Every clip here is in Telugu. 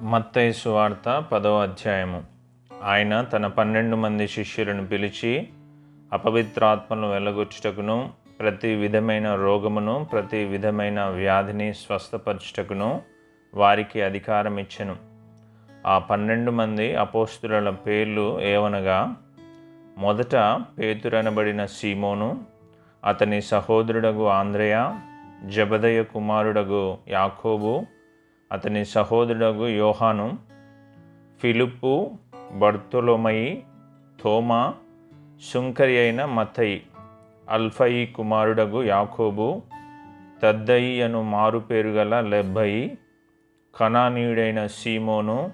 మత్తయి సువార్త పదవ అధ్యాయము. ఆయన తన పన్నెండు మంది శిష్యులను పిలిచి అపవిత్రాత్మను వెళ్ళగొచ్చుటకును ప్రతి విధమైన రోగమును ప్రతి విధమైన వ్యాధిని స్వస్థపరచుటకును వారికి అధికారం ఇచ్చెను. ఆ పన్నెండు మంది అపోస్తుల పేర్లు ఏవనగా మొదట పేతురనబడిన సీమోను అతని సహోదరుడగు ఆంధ్రయ జబదయ కుమారుడగు యాకోబు అతని సహోదరుడగు యోహాను ఫిలిప్పు బర్తులోమయి థోమా శుంకరి అయిన మతయి అల్ఫయి కుమారుడగు యాకోబు తద్దయి అను మారుపేరు గల లెబ్బయి కణానీయుడైన సీమోను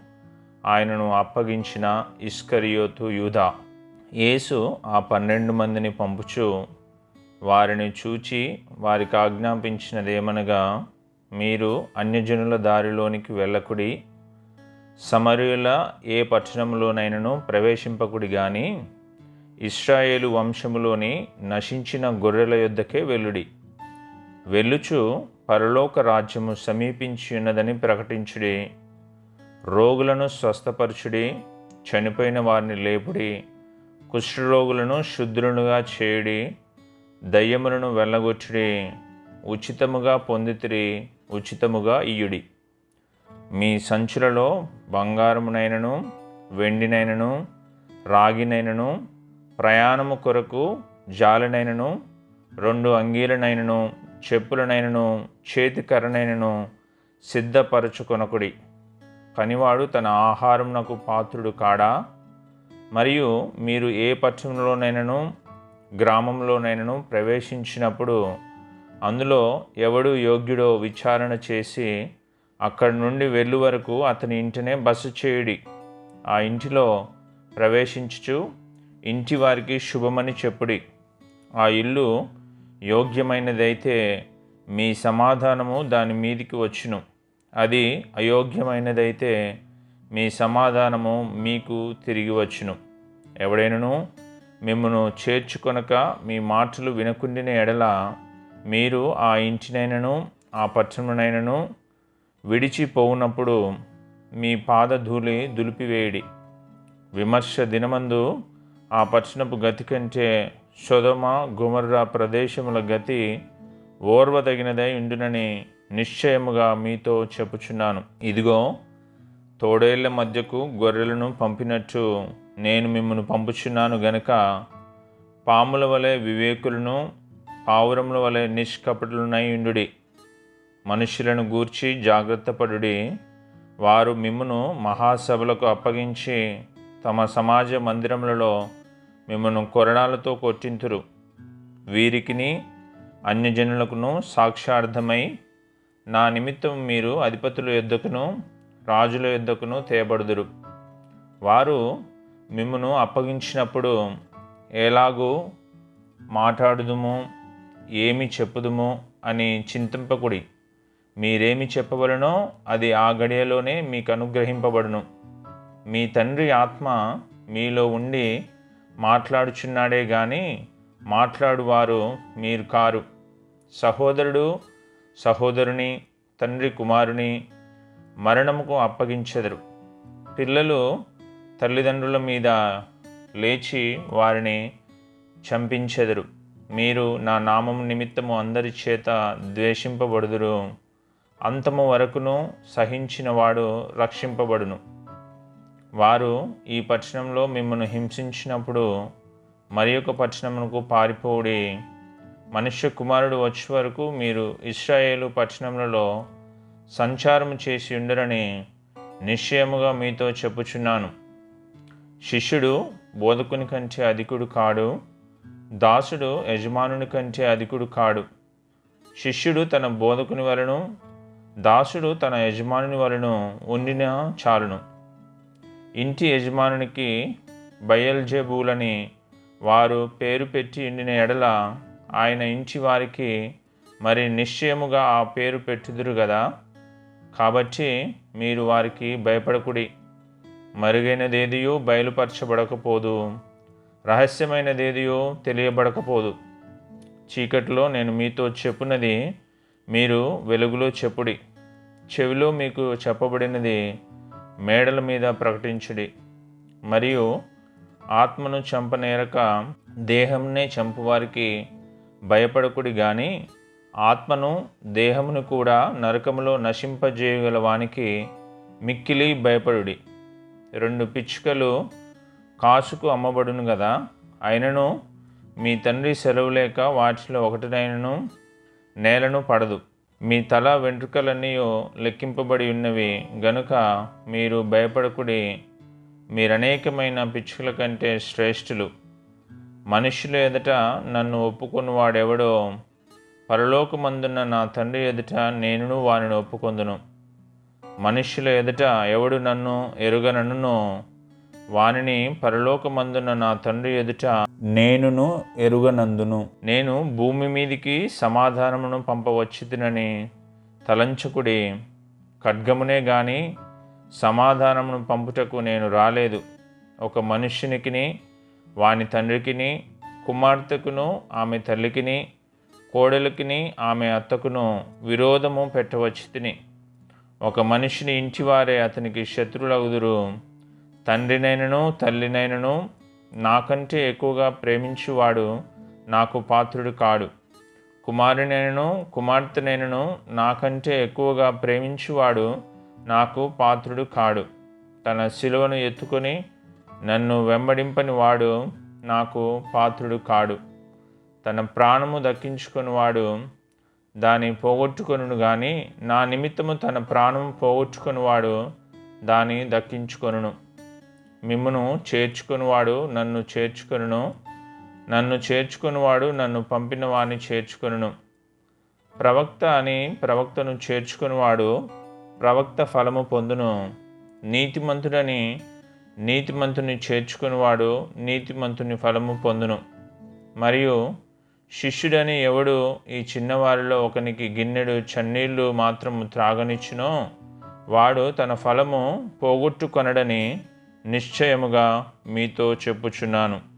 ఆయనను అప్పగించిన ఇస్కరియోతు యూదా. యేసు ఆ పన్నెండు మందిని పంపుచు వారిని చూచి వారికి ఆజ్ఞాపించినదేమనగా మీరు అన్యజనుల దారిలోనికి వెళ్ళకుడి సమరుల ఏ పట్టణంలోనైనను ప్రవేశింపకుడి గాని ఇస్రాయేలు వంశములోని నశించిన గొర్రెల యొద్దకే వెళ్ళుడి. వెళ్ళుచు పరలోక రాజ్యము సమీపించి ఉన్నదని ప్రకటించుడి. రోగులను స్వస్థపరచుడి చనిపోయిన వారిని లేపుడి కుష్ఠరోగులను శుద్ధులుగా చేయుడి దయ్యములను వెళ్ళగొచ్చుడి ఉచితముగా పొందితిరి. ఉచితముగా ఇయుడి మీ సంచులలో బంగారమునైనను వెండినైనను రాగినైనను ప్రయాణము కొరకు జాలనైనను రెండు అంగీలనైనను చెప్పులనైనను చేతికర్రనైనను సిద్ధపరచుకొనకుడి. పనివాడు తన ఆహారమునకు పాత్రుడు కాడా? మరియు మీరు ఏ పట్టణంలోనైనను గ్రామంలోనైనను ప్రవేశించినప్పుడు అందులో ఎవడు యోగ్యుడో విచారణ చేసి అక్కడి నుండి వెళ్ళు వరకు అతని ఇంటినే బస చేయుడి. ఆ ఇంటిలో ప్రవేశించుచు ఇంటి వారికి శుభమని చెప్పుడి. ఆ ఇల్లు యోగ్యమైనదైతే మీ సమాధానము దాని మీదికి వచ్చును. అది అయోగ్యమైనదైతే మీ సమాధానము మీకు తిరిగి వచ్చును. ఎవడైనను మిమ్మను చేర్చుకొనక మీ మాటలు వినకుండిన ఎడల మీరు ఆ ఇంటినైనను ఆ పట్టణమునైనను విడిచిపోవునప్పుడు మీ పాదధూళి దులిపివేయడి. విమర్శ దినమందు ఆ పట్టణపు గతి కంటే సొదమ గుమర్రా ప్రదేశముల గతి ఓర్వదగినదై ఉండునని నిశ్చయముగా మీతో చెప్పుచున్నాను. ఇదిగో తోడేళ్ళ మధ్యకు గొర్రెలను పంపినట్టు నేను మిమ్మల్ని పంపుచున్నాను గనక పాముల వలె వివేకులను పావురముల వలె నిష్కపటులనై ఉండుడి. మనుషులను గూర్చి జాగ్రత్తపడుడి వారు మిమ్మును మహాసభలకు అప్పగించి తమ సమాజ మందిరములలో మిమ్మను కొరడాలతో కొట్టింతురు. వీరికిని అన్యజనులకును సాక్ష్యార్థమై నా నిమిత్తం మీరు అధిపతుల యొద్దకును రాజుల యొద్దకును తేబడుదురు. వారు మిమ్మును అప్పగించినప్పుడు ఎలాగూ మాట్లాడుదుము ఏమి చెప్పుదుమో అని చింతింపకుడి. మీరేమి చెప్పవలనో అది ఆ గడియలోనే మీకు అనుగ్రహింపబడును. మీ తండ్రి ఆత్మ మీలో ఉండి మాట్లాడుచున్నాడే గాని మాట్లాడువారు మీరు కారు. సహోదరుడు సహోదరుని తండ్రి కుమారుని మరణముకు అప్పగించెదరు. పిల్లలు తల్లిదండ్రుల మీద లేచి వారిని చంపించెదరు. మీరు నా నామం నిమిత్తము అందరి చేత ద్వేషింపబడుదురు. అంతము వరకును సహించినవాడు రక్షింపబడును. వారు ఈ పట్టణంలో మిమ్మల్ని హింసించినప్పుడు మరి ఒక పట్టణమునకు పారిపోడి మనుష్య కుమారుడు వచ్చే వరకు మీరు ఇస్రాయేలు పట్టణములలో సంచారం చేసి ఉండరని నిశ్చయముగా మీతో చెప్పుచున్నాను. శిష్యుడు బోధకుని కంటే అధికుడు కాడు. దాసుడు యజమానుని కంటే అధికుడు కాడు. శిష్యుడు తన బోధకుని వలను దాసుడు తన యజమానుని వలను ఉండిన చాలును. ఇంటి యజమానునికి బయల్జెబూలని వారు పేరు పెట్టి ఉండిన ఎడల ఆయన ఇంటి వారికి మరి నిశ్చయముగా ఆ పేరు పెట్టుదురు కదా కాబట్టి మీరు వారికి భయపడకుడి. మరుగైనదేదియూ బయలుపరచబడకపోదు. రహస్యమైనదేదియో తెలియబడకపోదు. చీకటిలో నేను మీతో చెప్పున్నది మీరు వెలుగులో చెప్పుడి. చెవిలో మీకు చెప్పబడినది మేడల మీద ప్రకటించుడి. మరియు ఆత్మను చంపనేరక దేహంనే చంపువారికి భయపడకుడి గాని ఆత్మను దేహమును కూడా నరకములో నశింపజేయగల వానికి మిక్కిలి భయపడుడి. రెండు పిచ్చుకలు కాసుకు అమ్మబడును కదా అయినను మీ తండ్రి సెలవు లేక వాటిలో ఒకటినైనను నేలను పడదు. మీ తల వెంట్రుకలన్నీ లెక్కింపబడి ఉన్నవి. గనుక మీరు భయపడకుడి. మీరనేకమైన పిచ్చుకల కంటే శ్రేష్ఠులు. మనుష్యుల ఎదుట నన్ను ఒప్పుకొని వాడెవడో? పరలోకమందున్న నా తండ్రి ఎదుట నేనును వానిని ఒప్పుకొందును. మనుష్యుల ఎదుట ఎవడు నన్ను ఎరుగనను వానిని పరలోకమందున్న నా తండ్రి ఎదుట నేనును ఎరుగనందును. నేను భూమి మీదికి సమాధానమును పంపవచ్చుతునని తలంచకుడి ఖడ్గమునే గాని సమాధానమును పంపుటకు నేను రాలేదు. ఒక మనుష్యునికిని వాని తండ్రికిని కుమార్తెకును ఆమె తల్లికిని కోడలికిని ఆమె అత్తకును విరోధము పెట్టవచ్చు ఒక మనిషిని ఇంటివారే అతనికి శత్రులగుదురు. తండ్రినైనను తల్లినైనను నాకంటే ఎక్కువగా ప్రేమించువాడు నాకు పాత్రుడు కాడు. కుమారునైనను కుమార్తెనైనను నాకంటే ఎక్కువగా ప్రేమించువాడు నాకు పాత్రుడు కాడు. తన శిలువను ఎత్తుకొని నన్ను వెంబడింపని వాడు నాకు పాత్రుడు కాడు. తన ప్రాణము దక్కించుకొని వాడు దాన్ని పోగొట్టుకొను కానీ నా నిమిత్తము తన ప్రాణం పోగొట్టుకునివాడు దాన్ని దక్కించుకొనును. మిమ్మును చేర్చుకునివాడు నన్ను చేర్చుకొనును. నన్ను చేర్చుకునివాడు నన్ను పంపిన వాడిని చేర్చుకొనును. ప్రవక్త అని ప్రవక్తను చేర్చుకునివాడు ప్రవక్త ఫలము పొందును. నీతిమంతుడని నీతిమంతుని చేర్చుకునివాడు నీతిమంతుని ఫలము పొందును. మరియు శిష్యుడని ఎవడు ఈ చిన్నవారిలో ఒకనికి గిన్నెడు చన్నీళ్ళు మాత్రము త్రాగనిచ్చునో వాడు తన ఫలము పోగొట్టుకొనడని నిశ్చయముగా మీతో చెప్పుచున్నాను.